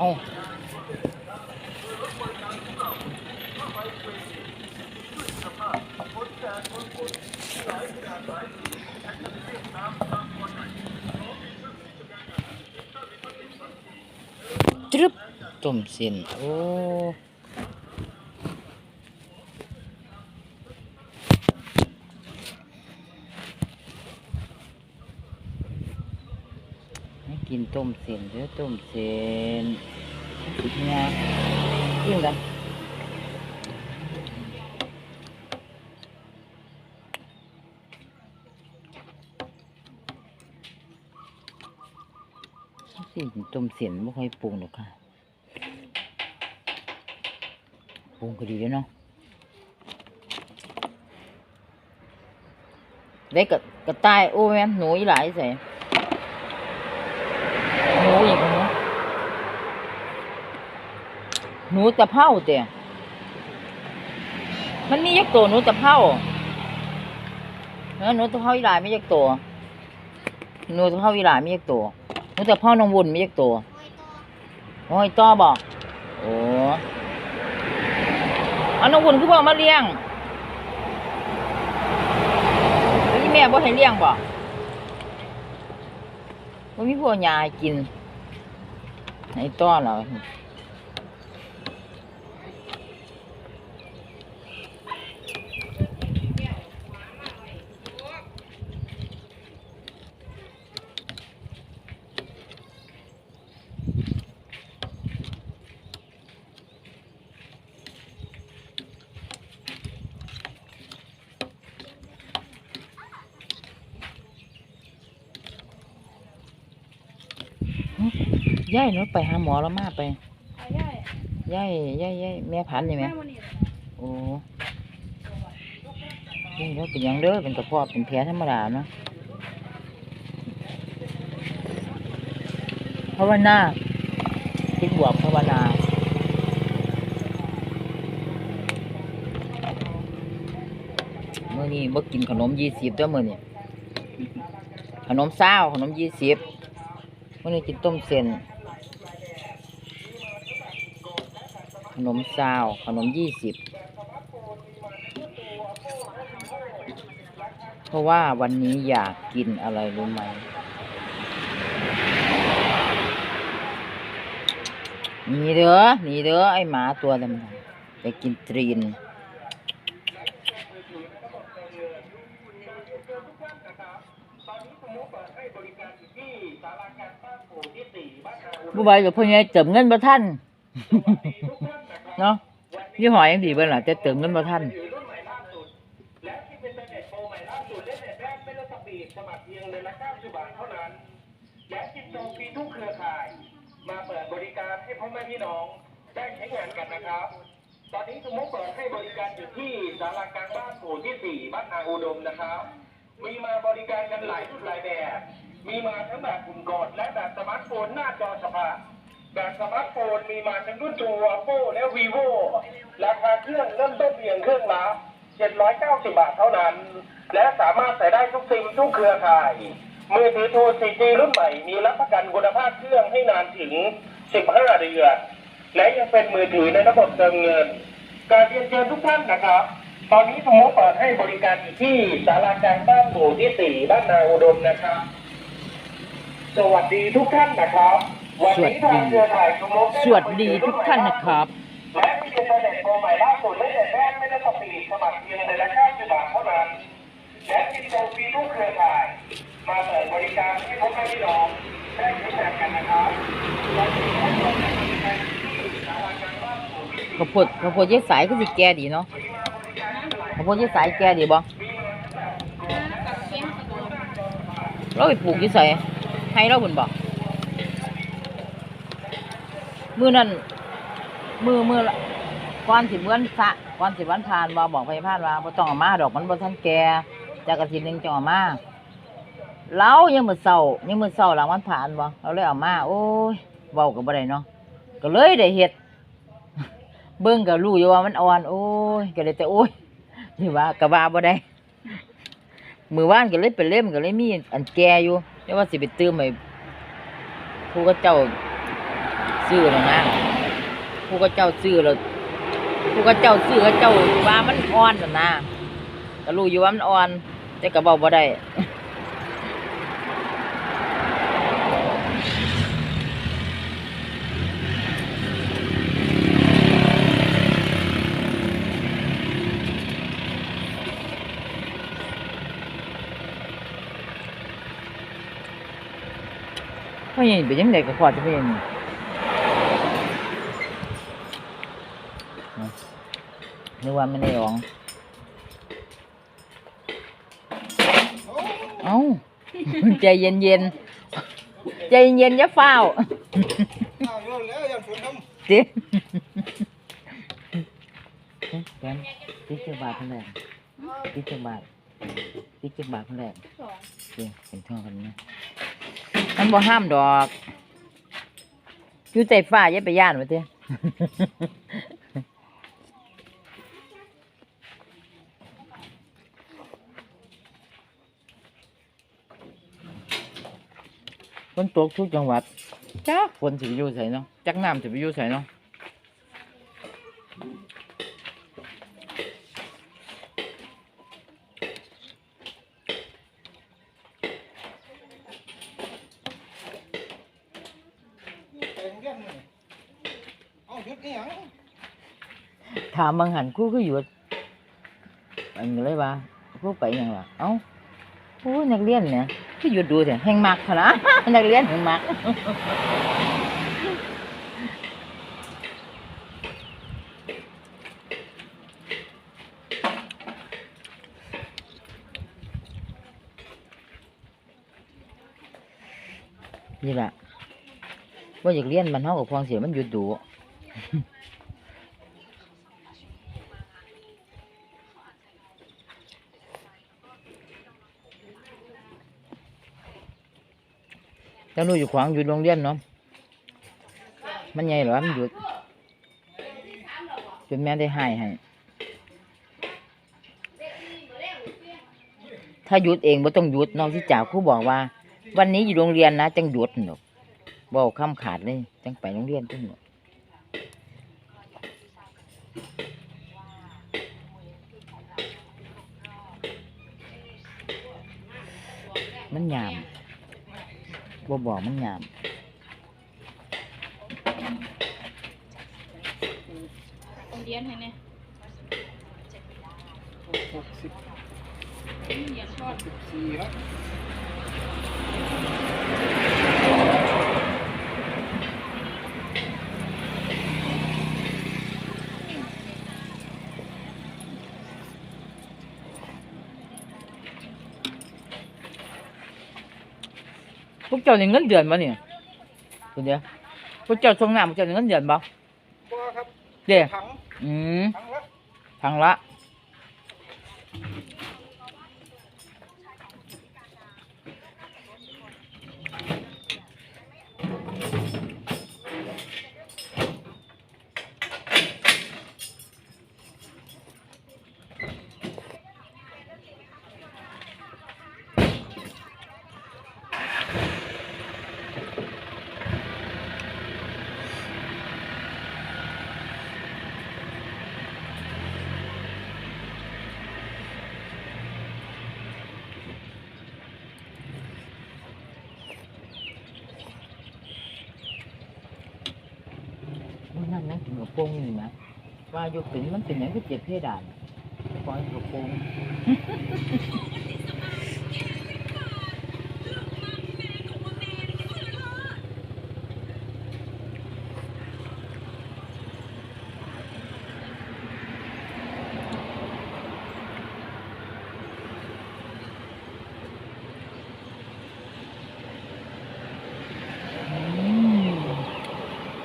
เอาตรึบต้มเส้นโอ้ กินต้มเส้นเด้อต้มเส้นเนี่ยกินกันสิต้มเส้นไม่ค่อยปรุงหรอกค่ะ ปรุงก็ดีแล้วเนาะได้กระกระต่ายโอ้แม่นหนูอีหลายใส่หนูอีกหนู หนูตะเภาเตะมันมียักษ์ตัวหนูตะเภาเออหนูตะเภาอีหลายไม่ยักษ์ตัวหนูตะเภาอีหลายไม่ยักษ์ตัวหนูตะเภาน้องวุ่นไม่ยักษ์ตัวโอ้ยต่อบอกโอ้เอาน้องวุ่นคือพ่อมาเลี้ยงแม่บ่ให้เลี้ยงบ่บ่มีพวกยาให้กินให้ต้อนเรา ย่ายหนูไปหาหมอแล้วมาไปเอาย่อยย่ายย่ายย่ายแม่พันธุ์นี่ไหมแม่วันนี้โอ้นี่แล้วเป็นหยังเด้อเป็นกระเพาะเป็นแผลธรรมดาเนาะภาวนาคิดบวกภาวนาเมื่อนี้บ่กินขนมยี่สิบตัวมื่อนี้ขนมเศร้าขนมยี่สิบ เมื่อนี้กินต้มเส้น ขนมเศร้าขนมยี่สิบ เพราะว่าวันนี้อยากกินอะไรรู้ไหม นี่เด้อ นี่เด้อ ไอหมาตัวดำไปกินตรีน บุบายกับพ่อใหญ่เติมเงินบ่ท่านเนาะยี่หอยยังดีเบิ่ล่ะแต่เติมเงินบ่ท่านและที่เป็นเน็ตโปรใหม่ล่าสุดได้เน็ตแรกไม่ต้องสปีดสมัครเพียงเลยละ90บาทเท่านะจิตโจฟรีทุกเครือข่ายมาเปิดบริการให้พ่อแม่พี่น้องได้ใช้งานกันนะครับ ตอนนี้สมมุติเปิดให้บริการอยู่ที่ศาลากลางบ้านหมู่ที่ 4 บ้านนาอุดมนะครับ มีมาบริการกันหลายรูปหลายแบบ มีมาทั้งแบบกลุ่มกดและแบบสมาร์ทโฟนหน้าจอสภาแบบสมาร์ทโฟนมีมาทั้งรุ่นตัว oppo และ vivo ราคาเครื่องเริ่มต้นเพียงเครื่องละ790 บาทเท่านั้น และสามารถใส่ได้ทุกซิมทุกเครือข่าย มือถือโทร 4G รุ่นใหม่ มีรับประกันคุณภาพเครื่องให้นานถึง 15 เดือน และยังเป็นมือถือในระบบเติมเงิน การเรียนเชิญทุกท่านนะครับ ตอนนี้สมมติเปิดให้บริการอยู่ที่ศาลากลางบ้านหมู่ที่ 4 บ้านนาอุดมนะครับ สวัสดีทุกท่านนะครับ วันนี้ทางเครือข่ายสมมติสวัสดีทุกท่านนะครับและมีอินเทอร์เน็ตโปรใหม่ล่าสุดไม่เด็ดแรกไม่ได้สปีดสมัครเพียงในละ90บาทเท่านั้นและติดโจฟรีทุกเครือข่าย มาเปิดบริการให้พ่อแม่พี่น้องได้ใช้งานกันนะครับวันนี้ขอบคุณที่สารากลางบ้านหมู่ที่ข้าวโพดข้าวโพดเยสายก็สิแก่ดีเนาะข้าวโพดเยสายแก่ดีบ่เราไปปลูกอยี่ใส่ ให้เราบุญบ่มือนั่นมือมือก่อนสิเมื่อนพระก่อนสิวันพานว่าบอกพยาพานว่าบ่ต้องเอามาดอกมันบ่ทันแก่จากกระถินหนึ่งจังเอามาเรายังมือเช้ายังมือเช้าหลังวันผ่านบ่เราเลยเอามา โอ้ยเว้าก็บ่ได้เนาะก็เลยได้เฮ็ดเบิ่งก็รู้อยู่ว่ามันอ่อน โอ้ยก็เลยแต่โอ้ยนี่ว่าก็ว่าบ่ได้มือว่านก็เลยไปเล่มก็เลยมีอันแก่อยู่ เรียกว่าสิไปตื้มให้ผู้ก็เจ้าซื้อแล้วนะผู้ก็เจ้าซื้อแล้วผู้ก็เจ้าซื้อก็เจ้าว่ามันอ่อนน่ะนะก็รู้อยู่ว่ามันอ่อนแต่ก็บอกบ่ได้ พ่อใหญ่เป็นยังไงก็พอจะเป็นนึกว่าไม่ได้ร้อง เอ้า ใจเย็นเย็นๆใจเย็นๆอย่าเฝ้าวอ้าวเยอะแล้วอย่างฝนทเจ๊แกนติ๊กเจ็บบาทเท่าไหร่ติ๊กเจ็บบาทติ๊กเจ็บบาทเท่าไหร่เจ๊เป็นท่อกันนะ มันบ่ห้ามดอกอยู่ใจฟ้าอย่าไปย่านวะเจ๊ฝนตกทุกจังหวัดจักฝนสิไปอยู่ไสเนาะจักน้ำสิไปอยู่ไสเนาะำแต่เรียนนี่ เอาหยุดนี่หยังถามบางหันครู่คือหยุดอันนี้เลยว่าครู่ไปหยังล่ะเอ้าโอ้นักเรียนเนี่ยคือหยุดดูเถอะแห่งมักขนาดนักเรียนแห่งมักนี่แหละว่าอยากเรียนมันเท่ากับพองเสียมันหยุดดู เจ้าหนูอยู่ขวางหยุดโรงเรียนเนาะมันใหญ่เหรอมันหยุดจนแม่ได้ใหายให้ถ้าหยุดเองบ่ต้องหยุดน้องที่จ่าครูบอกว่า วันนี้อยู่โรงเรียนนะจังหยุดหนอกบอกคำขาดเลยจังไปโรงเรียนจังหนอกมันยาม บ่บอกมันยามโรงเรียนให้เนี่ยหกสิบโรงเรียนชอบสิบสี่แล้ว เจ้านี่เงินเดือนบ่เนี่ยคุณเดียวพวกเจ้าทรงน้ำพวกเจ้านี่เงินเดือนบ่บัวครับเด้ถังอืมถังละทางละ มันนั่น รงนี่นะว่ายกถึงมันเป็นอย่างก็เจ็บเพดานปล่อยกับโป่ง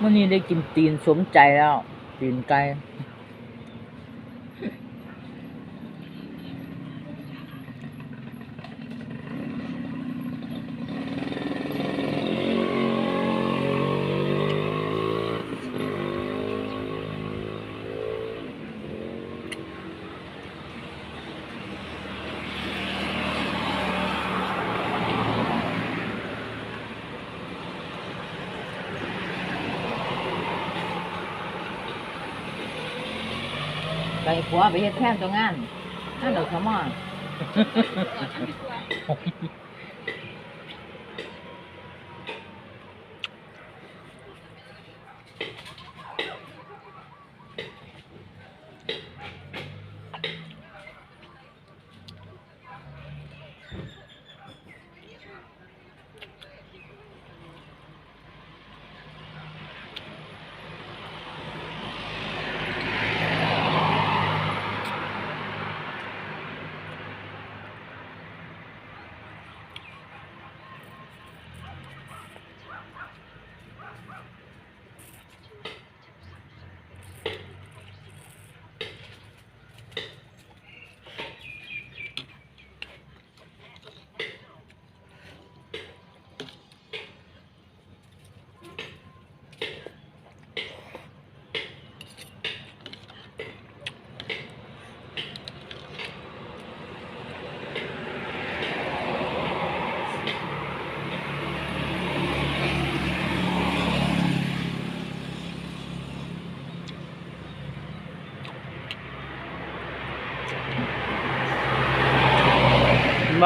มื่อนี้ได้กินตีนสมใจแล้ว ตีนไก่ ไปผัวไปเฮ็ดแทนตัวงานนั่นดอกขมอ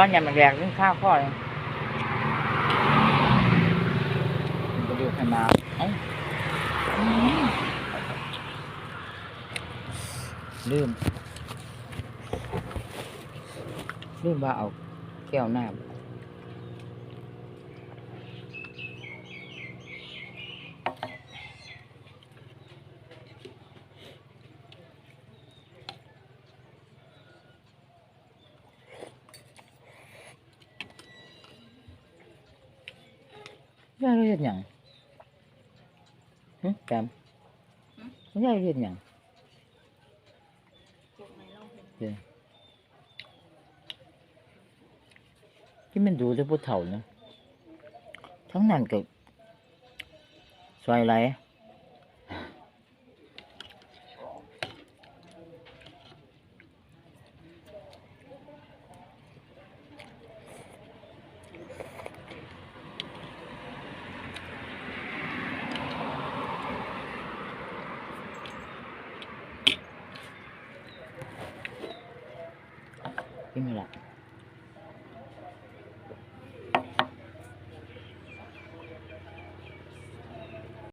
บ้านยามแรงเรื่องข้าวข้อยมันก็ดูขนาดเอ้าลืมลืมว่าเอาแก้วหน้า ยายเรียนหยังหึแกมยายเรียนหยังจบไหมลองเห็นเด้อที่มันดูแต่ผู้เฒ่าเนาะทั้งนั้นก็ซอยไหล more.